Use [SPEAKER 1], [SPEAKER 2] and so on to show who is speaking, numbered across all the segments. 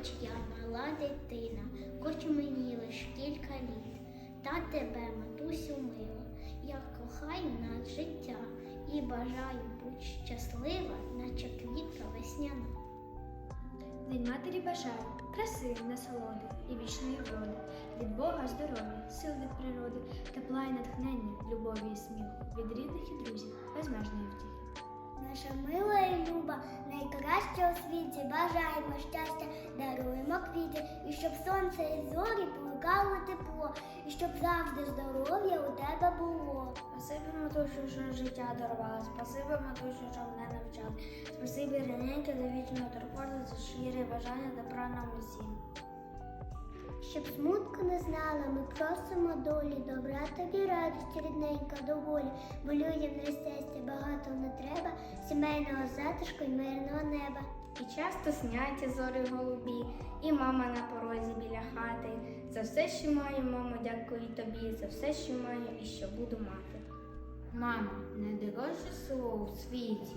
[SPEAKER 1] хоч я мала дитина, хоч мені лиш кілька літ, та тебе, матусю, мила, я кохаю над життя і бажаю будь щаслива, наче квітка весняна.
[SPEAKER 2] Від матері бажаю краси, насолоди і вічної вроди,
[SPEAKER 3] від Бога
[SPEAKER 2] здоров'я, сил від природи, тепла і натхнення,
[SPEAKER 3] любові і сміху, від рідних
[SPEAKER 2] і друзів, безмежної
[SPEAKER 3] втіхи.
[SPEAKER 4] Наша мила і люба, у світі, бажаємо щастя, даруємо квіти, і щоб сонце і зорі плекали тепло, і щоб завжди здоров'я у тебе було.
[SPEAKER 5] Спасибі, матусю, що життя дарувала, спасибі, матусю, що мене навчала, спасибі, рененьки, за вічну турботу, за щире бажання добра нам усім.
[SPEAKER 4] Щоб смутку не знала, ми просимо долі, добра тобі радість, рідненька доволі, бо людям нещастя багато не треба, сімейного затишку й мирного неба.
[SPEAKER 5] І часто сняться зори голубі, і мама на порозі біля хати. За все, що маю, мамо, дякую тобі, за все, що маю і що буду мати.
[SPEAKER 3] Мамо, найдорожче слово у світі,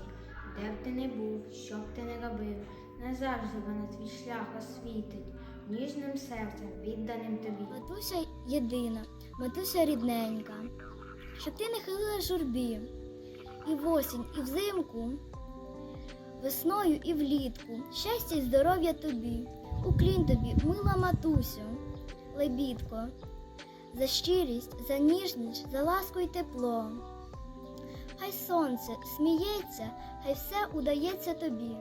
[SPEAKER 3] де б ти не був, що б ти не робив, назавжди вона твій шлях освітить, ніжним серцем відданим тобі.
[SPEAKER 6] Матуся єдина, матуся рідненька, щоб ти не хилила журбі, і в осінь, і взимку, весною і влітку, щастя й здоров'я тобі, уклін тобі, мила матусю, лебідко, за щирість, за ніжність, за ласку й тепло. Хай сонце сміється, хай все удається тобі.